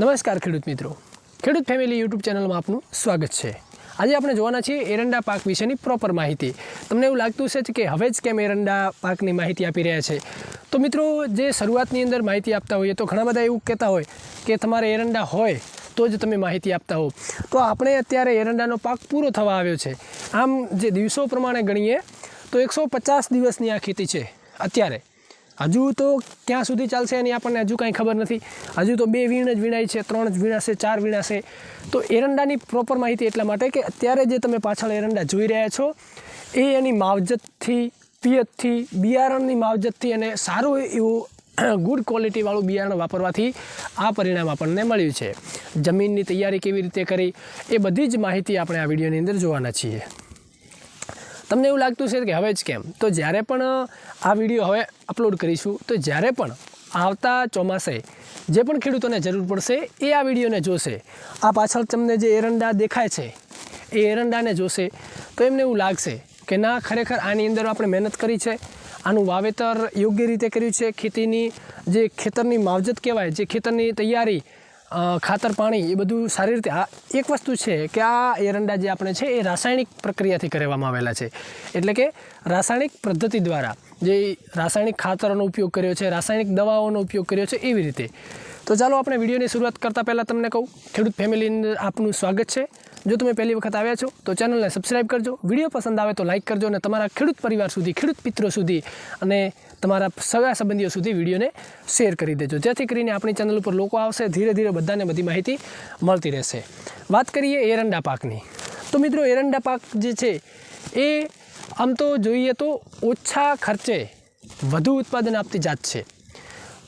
નમસ્કાર ખેડૂત મિત્રો. ખેડૂત ફેમિલી યુટ્યુબ ચેનલમાં આપનું સ્વાગત છે. આજે આપણે જોવાના છીએ એરંડા પાક વિશેની પ્રોપર માહિતી. તમને એવું લાગતું છે કે હવે જ કેમ એરંડા પાકની માહિતી આપી રહ્યા છે. તો મિત્રો, જે શરૂઆતની અંદર માહિતી આપતા હોઈએ તો ઘણા બધા એવું કહેતા હોય કે તમારે એરંડા હોય તો જ તમે માહિતી આપતા હો. તો આપણે અત્યારે એરંડાનો પાક પૂરો થવા આવ્યો છે. આમ જે દિવસો પ્રમાણે ગણીએ તો એકસો પચાસ દિવસની આ ખેતી છે અત્યારે. હજુ તો ક્યાં સુધી ચાલશે એની આપણને હજુ કાંઈ ખબર નથી. હજુ તો બે વીણ જ વીણાય છે, ત્રણ જ વીણાશે ચાર વીણાશે તો એરંડાની પ્રોપર માહિતી એટલા માટે કે અત્યારે જે તમે પાછળ એરંડા જોઈ રહ્યા છો, એ એની માવજતથી, પિયતથી, બિયારણની માવજતથી અને સારું એવું ગુડ ક્વોલિટીવાળું બિયારણ વાપરવાથી આ પરિણામ આપણને મળ્યું છે. જમીનની તૈયારી કેવી રીતે કરી, એ બધી જ માહિતી આપણે આ વિડીયોની અંદર જોવાના છીએ. તમને એવું લાગતું છે કે હવે જ કેમ? તો જ્યારે પણ આ વીડિયો હવે અપલોડ કરીશું, તો જ્યારે પણ આવતા ચોમાસે જે પણ ખેડૂતોને જરૂર પડશે, એ આ વિડીયોને જોશે. આ પાછળ તમને જે એરંડા દેખાય છે, એ એરંડાને જોશે. તો એમને એવું લાગશે કે ના, ખરેખર આની અંદર આપણે મહેનત કરી છે. આનું વાવેતર યોગ્ય રીતે કર્યું છે. ખેતીની જે ખેતરની માવજત કહેવાય, જે ખેતરની તૈયારી ખાતર, પાણી એ બધું સારી રીતે આ એક વસ્તુ છે કે આ એરંડા જે આપણે છે એ રાસાયણિક પ્રક્રિયાથી કરવામાં આવેલા છે. એટલે કે રાસાયણિક પદ્ધતિ દ્વારા જે રાસાયણિક ખાતરોનો ઉપયોગ કર્યો છે, રાસાયણિક દવાઓનો ઉપયોગ કર્યો છે એવી રીતે. તો ચાલો આપણે વિડીયોની શરૂઆત કરતાં પહેલાં તમને કહું, ખેડૂત ફેમિલીને આપનું સ્વાગત છે. જો તમે પહેલી વખત આવ્યા છો, તો ચેનલને સબસ્ક્રાઈબ કરજો. વીડિયો પસંદ આવે તો લાઇક કરજો અને તમારા ખેડૂત પરિવાર સુધી, ખેડૂત મિત્રો સુધી અને તમારા સગા સંબંધીઓ સુધી વિડીયોને શેર કરી દેજો. જેથી કરીને આપણી ચેનલ ઉપર લોકો આવશે, ધીરે ધીરે બધાને બધી માહિતી મળતી રહેશે. વાત કરીએ એરંડા પાકની. તો મિત્રો, એરંડા પાક જે છે, એ આમ તો જોઈએ તો ઓછા ખર્ચે વધુ ઉત્પાદન આપતી જાત છે.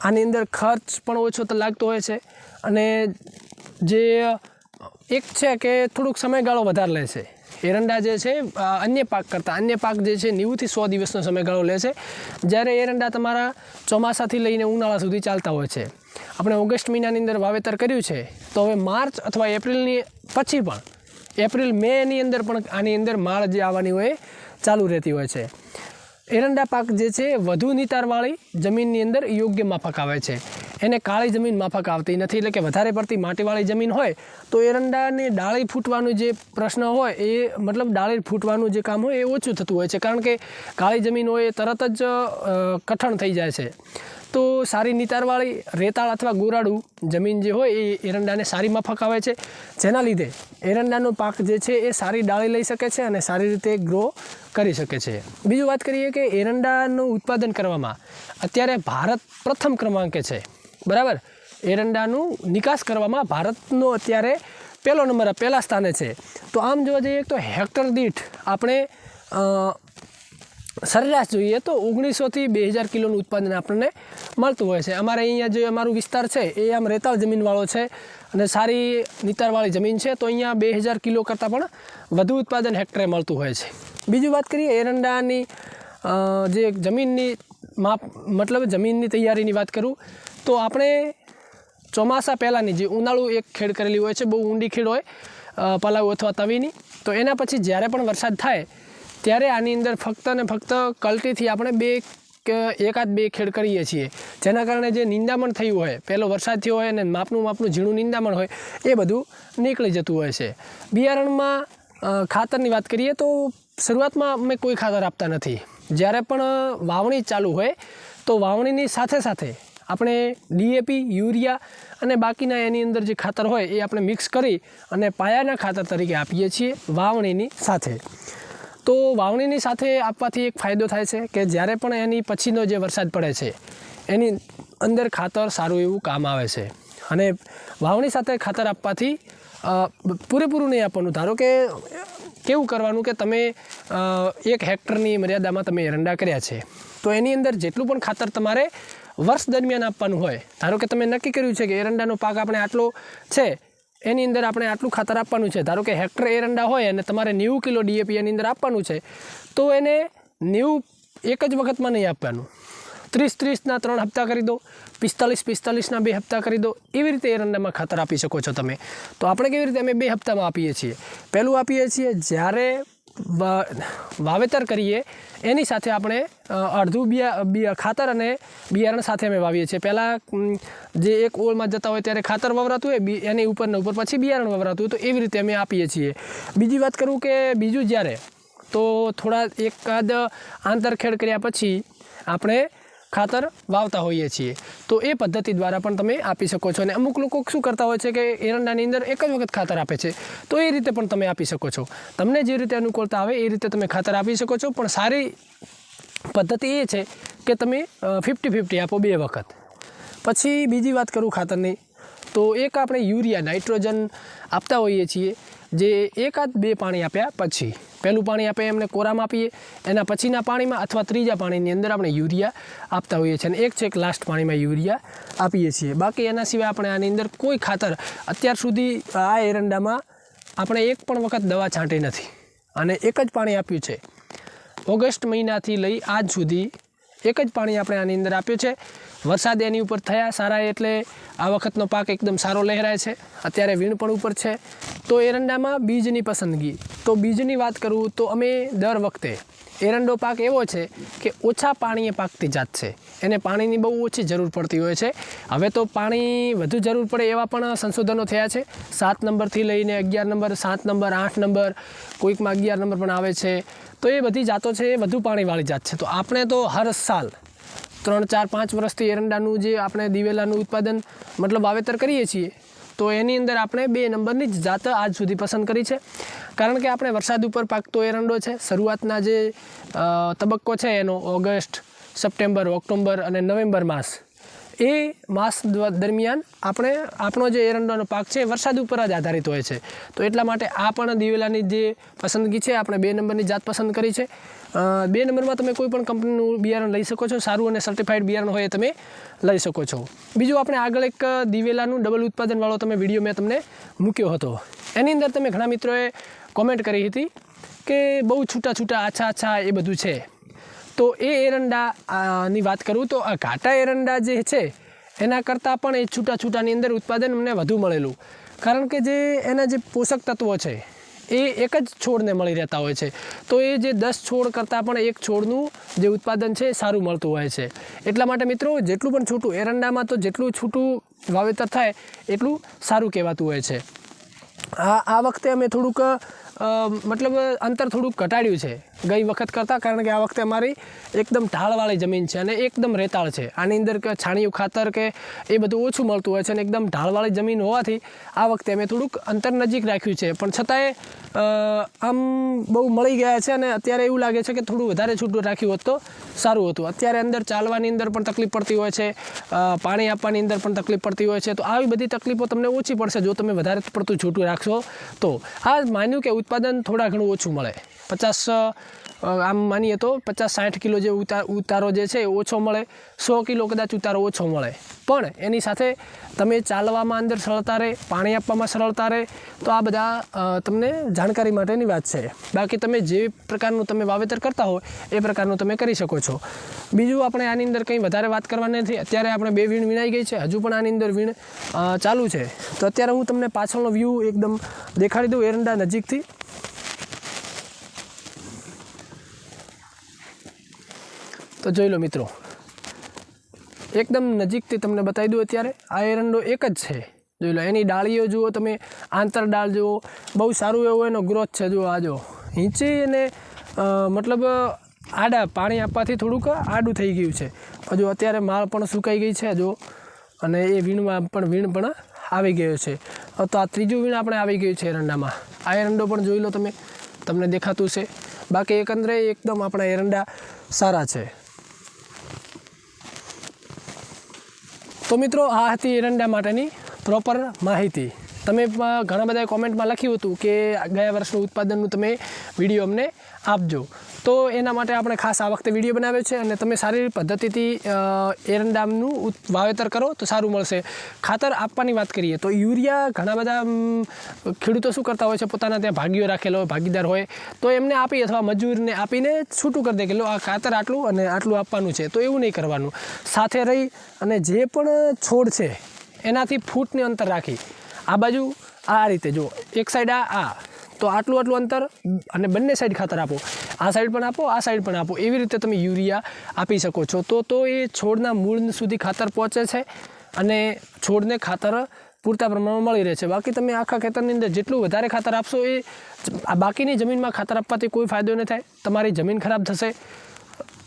આની અંદર ખર્ચ પણ ઓછો તો લાગતો હોય છે અને જે એક છે કે થોડુંક સમયગાળો વધારે લે છે. એરંડા જે છે અન્ય પાક કરતાં, અન્ય પાક જે છે, નેવુંથી સો દિવસનો સમયગાળો લે છે. જ્યારે એરંડા તમારા ચોમાસાથી લઈને ઉનાળા સુધી ચાલતા હોય છે. આપણે ઓગસ્ટ મહિનાની અંદર વાવેતર કર્યું છે, તો હવે માર્ચ અથવા એપ્રિલની પછી પણ, એપ્રિલ, મેની અંદર પણ આની અંદર માળ જે આવવાની હોય ચાલુ રહેતી હોય છે. એરંડા પાક જે છે, વધુ નિતારવાળી જમીનની અંદર યોગ્ય માફક આવે છે. એને કાળી જમીન માફક આવતી નથી. એટલે કે વધારે પડતી માટીવાળી જમીન હોય તો એરંડાને ડાળી ફૂટવાનું જે પ્રશ્ન હોય એ મતલબ ડાળી ફૂટવાનું જે કામ હોય એ ઓછું થતું હોય છે. કારણ કે કાળી જમીન હોય એ તરત જ કઠણ થઈ જાય છે. તો સારી નિતારવાળી રેતાળ અથવા ગોરાડું જમીન જે હોય એ એરંડાને સારી માફક આવે છે. જેના લીધે એરંડાનો પાક જે છે એ સારી ડાળી લઈ શકે છે અને સારી રીતે ગ્રો કરી શકે છે. બીજું વાત કરીએ કે એરંડાનું ઉત્પાદન કરવામાં અત્યારે ભારત પ્રથમ ક્રમાંકે છે. બરાબર? એરંડાનું નિકાસ કરવામાં ભારતનો અત્યારે પહેલો નંબર, પહેલાં સ્થાને છે. તો આમ જોવા જઈએ તો હેક્ટર દીઠ આપણે સરેરાશ જોઈએ તો ઓગણીસોથી બે હજાર કિલોનું ઉત્પાદન આપણને મળતું હોય છે. અમારે અહીંયા જે અમારું વિસ્તાર છે, એ આમ રેતાળ જમીનવાળો છે અને સારી નિતારવાળી જમીન છે, તો અહીંયા બે હજાર કિલો કરતાં પણ વધુ ઉત્પાદન હેક્ટરે મળતું હોય છે. બીજું વાત કરીએ, એરંડાની જે જમીનની માપ, મતલબ જમીનની તૈયારીની વાત કરું તો આપણે ચોમાસા પહેલાંની જે ઉનાળુ એક ખેડ કરેલી હોય છે, બહુ ઊંડી ખેડ હોય પલાવ અથવા તવીની, તો એના પછી જ્યારે પણ વરસાદ થાય, ત્યારે આની અંદર ફક્ત ને ફક્ત કલ્ટીથી આપણે બે કે એકાદ બે ખેડ કરીએ છીએ. જેના કારણે જે નિંદામણ થયું હોય, પહેલો વરસાદ થયો હોય અને માપનું માપનું ઝીણું નિંદામણ હોય, એ બધું નીકળી જતું હોય છે. બિયારણમાં ખાતરની વાત કરીએ તો શરૂઆતમાં અમે કોઈ ખાતર આપતા નથી. જ્યારે પણ વાવણી ચાલુ હોય, તો વાવણીની સાથે સાથે આપણે ડીએપી યુરિયા અને બાકીના એની અંદર જે ખાતર હોય એ આપણે મિક્સ કરી અને પાયાના ખાતર તરીકે આપીએ છીએ વાવણીની સાથે. તો વાવણીની સાથે આપવાથી એક ફાયદો થાય છે કે જ્યારે પણ એની પછીનો જે વરસાદ પડે છે, એની અંદર ખાતર સારું એવું કામ આવે છે. અને વાવણી સાથે ખાતર આપવાથી પૂરેપૂરું નહીં આપવાનું. ધારો કે, કેવું કરવાનું કે તમે એક હેક્ટરની મર્યાદામાં તમે એરંડા કર્યા છે, તો એની અંદર જેટલું પણ ખાતર તમારે વર્ષ દરમિયાન આપવાનું હોય. ધારો કે તમે નક્કી કર્યું છે કે એરંડાનો પાક આપણે આટલો છે, એની અંદર આપણે આટલું ખાતર આપવાનું છે. ધારો કે હેક્ટર એરંડા હોય અને તમારે નેવું કિલો ડીએપી એની અંદર આપવાનું છે, તો એને નેવું એક જ વખતમાં નહીં આપવાનું. ત્રીસ ત્રીસના ત્રણ હપ્તા કરી દો, પિસ્તાલીસ પિસ્તાલીસના બે હપ્તા કરી દો, એવી રીતે એરંડામાં ખાતર આપી શકો છો તમે. તો આપણે કેવી રીતે અમે બે હપ્તામાં આપીએ છીએ? પહેલું આપીએ છીએ જ્યારે વાવેતર કરીએ. એની સાથે આપણે અડધું બિયા ખાતર અને બિયારણ સાથે અમે વાવીએ છીએ. પહેલાં જે એક ઓળમાં જતા હોય ત્યારે ખાતર વવરાતું હોય એની ઉપરને ઉપર પછી બિયારણ વવરાતું હોય, તો એવી રીતે અમે આપીએ છીએ. બીજી વાત કરું કે બીજું જ્યારે, તો થોડા એકાદ આંતરખેડ કર્યા પછી આપણે ખાતર વાવતા હોઈએ છીએ. તો એ પદ્ધતિ દ્વારા પણ તમે આપી શકો છો. અને અમુક લોકો શું કરતા હોય છે કે એરંડાની અંદર એક જ વખત ખાતર આપે છે. તો એ રીતે પણ તમે આપી શકો છો. તમને જે રીતે અનુકૂળતા આવે એ રીતે તમે ખાતર આપી શકો છો. પણ સારી પદ્ધતિ એ છે કે તમે ફિફ્ટી ફિફ્ટી આપો બે વખત. પછી બીજી વાત કરું ખાતરની. તો એક આપણે યુરિયા, નાઇટ્રોજન આપતા હોઈએ છીએ, જે એકાદ બે પાણી આપ્યા પછી. પહેલું પાણી આપણે એમને કોરામાં આપીએ, એના પછીના પાણીમાં અથવા ત્રીજા પાણીની અંદર આપણે યુરિયા આપતા હોઈએ છીએ અને એક છે એક લાસ્ટ પાણીમાં યુરિયા આપીએ છીએ. બાકી એના સિવાય આપણે આની અંદર કોઈ ખાતર અત્યાર સુધી આ એરંડામાં આપણે એક પણ વખત દવા છાંટી નથી. અને એક જ પાણી આપ્યું છે. ઓગસ્ટ મહિનાથી લઈ આજ સુધી એક જ પાણી આપણે આની અંદર આપ્યું છે. વરસાદ એની ઉપર થયા સારા એટલે આ વખતનો પાક એકદમ સારો લહેરાય છે. અત્યારે વીણ પણ ઉપર છે. તો એરંડામાં બીજની પસંદગી. તો બીજની વાત કરું તો અમે દર વખતે એરંડો પાક એવો છે કે ઓછા પાણીએ પાકતી જાત છે. એને પાણીની બહુ ઓછી જરૂર પડતી હોય છે. હવે તો પાણી વધુ જરૂર પડે એવા પણ સંશોધનો થયા છે. સાત નંબરથી લઈને અગિયાર નંબર, સાત નંબર, આઠ નંબર, કોઈકમાં અગિયાર નંબર પણ આવે છે. તો એ બધી જાતો છે, એ વધુ પાણીવાળી જાત છે. તો આપણે તો હર સાલ ત્રણ, ચાર, પાંચ વર્ષથી એરંડાનું જે આપણે દિવેલાનું ઉત્પાદન મતલબ વાવેતર કરીએ છીએ, તો એની અંદર આપણે બે નંબરની જ જાત આજ સુધી પસંદ કરી છે. કારણ કે આપણે વરસાદ ઉપર પાકતો એરંડો છે, શરૂઆતના જે તબક્કો છે એનો, ઓગસ્ટ, સપ્ટેમ્બર ઓક્ટોબર અને નવેમ્બર માસ, એ માસ દરમિયાન આપણે, આપણો જે એરંડાનો પાક છે વરસાદ ઉપર જ આધારિત હોય છે. તો એટલા માટે આ પણ દિવેલાની જે પસંદગી છે, આપણે બે નંબરની જાત પસંદ કરી છે. બે નંબરમાં તમે કોઈ પણ કંપનીનું બિયારણ લઈ શકો છો. સારું અને સર્ટિફાઈડ બિયારણ હોય તમે લઈ શકો છો. બીજું આપણે આગળ એક દિવેલાનું ડબલ ઉત્પાદનવાળો તમે વીડિયો મેં તમને મૂક્યો હતો. એની અંદર તમે ઘણા મિત્રોએ કોમેન્ટ કરી હતી કે બહુ છૂટા છૂટા, આછા આછા એ બધું છે. તો એ એરંડાની વાત કરું તો આ ઘાટા એરંડા જે છે, એના કરતાં પણ એ છૂટા છૂટાની અંદર ઉત્પાદન અમને વધુ મળેલું. કારણ કે જે એના જે પોષક તત્વો છે એ એક જ છોડને મળી રહેતા હોય છે. તો એ જે દસ છોડ કરતાં પણ એક છોડનું જે ઉત્પાદન છે એ સારું મળતું હોય છે. એટલા માટે મિત્રો, જેટલું પણ છૂટું, એરંડામાં તો જેટલું છૂટું વાવેતર થાય, એટલું સારું કહેવાતું હોય છે. આ આ વખતે અમે થોડુંક મતલબ અંતર થોડુંક ઘટાડ્યું છે. ગઈ વખત કરતાં, કારણ કે આ વખતે અમારી એકદમ ઢાળવાળી જમીન છે અને એકદમ રેતાળ છે. આની અંદર કે છાણિયું ખાતર કે એ બધું ઓછું મળતું હોય છે અને એકદમ ઢાળવાળી જમીન હોવાથી આ વખતે અમે થોડુંક અંતર નજીક રાખ્યું છે. પણ છતાંય આમ બહુ મળી ગયા છે અને અત્યારે એવું લાગે છે કે થોડું વધારે છૂટું રાખ્યું હોત તો સારું હતું. અત્યારે અંદર ચાલવાની અંદર પણ તકલીફ પડતી હોય છે પાણી આપવાની અંદર પણ તકલીફ પડતી હોય છે. તો આવી બધી તકલીફો તમને ઓછી પડશે જો તમે વધારે પડતું છૂટું રાખશો તો. આ માન્યું કે ઉત્પાદન થોડા ઘણું ઓછું મળે. પચાસ આમ માનીએ તો પચાસ, સાઠ કિલો જે ઉતા, ઉતારો જે છે એ ઓછો મળે. સો કિલો કદાચ ઉતારો ઓછો મળે. પણ એની સાથે તમે ચાલવામાં અંદર સરળતા રહે, પાણી આપવામાં સરળતા રહે, તો આ બધા તમને જાણકારી માટેની વાત છે. બાકી તમે જે પ્રકારનું તમે વાવેતર કરતા હો એ પ્રકારનું તમે કરી શકો છો. બીજું આપણે આની અંદર કંઈ વધારે વાત કરવાની નથી. અત્યારે આપણે બે વીણ વીણાઈ ગઈ છે. હજુ પણ આની અંદર વીણ ચાલુ છે. તો અત્યારે હું તમને પાછળનો વ્યૂ એકદમ દેખાડી દઉં એરંડા નજીકથી. તો જોઈ લો મિત્રો. એકદમ નજીકથી તમને બતાવી દઉં અત્યારે, આ એરંડો એક જ છે. જોઈ લો, એની ડાળીઓ જુઓ તમે, આંતર ડાળ જુઓ, બહુ સારું એવો એનો ગ્રોથ છે, જુઓ આ જો. હિંચી અને મતલબ, આડા, પાણી આપવાથી થોડુંક આડું થઈ ગયું છે. હજુ અત્યારે માળ પણ સુકાઈ ગઈ છે, જો. અને એ વીણમાં પણ વીણ પણ આવી ગયો છે. તો આ ત્રીજું વીણ આપણે આવી ગયું છે એરંડામાં આ એરંડો પણ જોઈ લો તમે. તમને દેખાતું છે. બાકી એકંદરે એકદમ આપણા એરંડા સારા છે. તો મિત્રો આ હતી એરંડા માટેની પ્રોપર માહિતી. તમે ઘણા બધા કોમેન્ટમાં લખ્યું હતું કે ગયા વર્ષનું ઉત્પાદનનું તમે વીડિયો અમને આપજો. તો એના માટે આપણે ખાસ આ વખતે વીડિયો બનાવ્યો છે અને તમે સારી પદ્ધતિથી એરંડામનું વાવેતર કરો તો સારું મળશે. ખાતર આપવાની વાત કરીએ તો યુરિયા ઘણા બધા ખેડૂતો શું કરતા હોય છે? પોતાના ત્યાં ભાગીઓ રાખેલો હોય, ભાગીદાર હોય, તો એમને આપી અથવા મજૂરને આપીને છૂટું કરી દે કે લો આ ખાતર આટલું અને આટલું આપવાનું છે. તો એવું નહીં કરવાનું. સાથે રહી અને જે પણ છોડ છે, એનાથી ફૂટને અંતર રાખી. આ બાજુ આ રીતે જુઓ. એક સાઈડ આ આ. તો આટલું આટલું અંતર અને બંને સાઈડ ખાતર આપો. આ સાઈડ પણ આપો, આ સાઈડ પણ આપો. એવી રીતે તમે યુરિયા આપી શકો છો. તો તો એ છોડના મૂળ સુધી ખાતર પહોંચે છે અને છોડને ખાતર પૂરતા પ્રમાણમાં મળી રહે છે. બાકી તમે આખા ખેતરની અંદર જેટલું વધારે ખાતર આપશો એ આ બાકીની જમીનમાં ખાતર આપવાથી કોઈ ફાયદો નહીં થાય. તમારી જમીન ખરાબ થશે.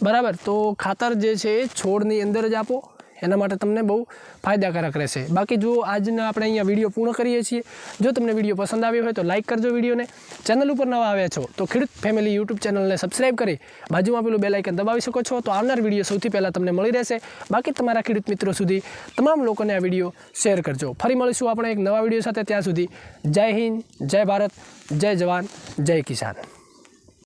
બરાબર? તો ખાતર જે છે એ છોડની અંદર જ આપો. એના માટે તમને બહુ ફાયદાકારક રહેશે. બાકી જો આજના આપણે અહીંયા વીડિયો પૂર્ણ કરીએ છીએ, જો તમને વીડિયો પસંદ આવ્યો હોય તો લાઇક કરજો વિડીયોને. ચેનલ ઉપર નવા આવ્યા છો તો ખેડૂત ફેમિલી યુટ્યુબ ચેનલને સબસ્ક્રાઈબ કરી બાજુમાં પેલું બેલ આઇકન દબાવી શકો છો તો આવનાર વીડિયો સૌથી પહેલાં તમને મળી રહેશે. બાકી તમારા ખેડૂત મિત્રો સુધી તમામ લોકોને આ વીડિયો શેર કરજો. ફરી મળીશું આપણે એક નવા વીડિયો સાથે ત્યાં સુધી. જય હિન્દ, જય ભારત, જય જવાન, જય કિસાન.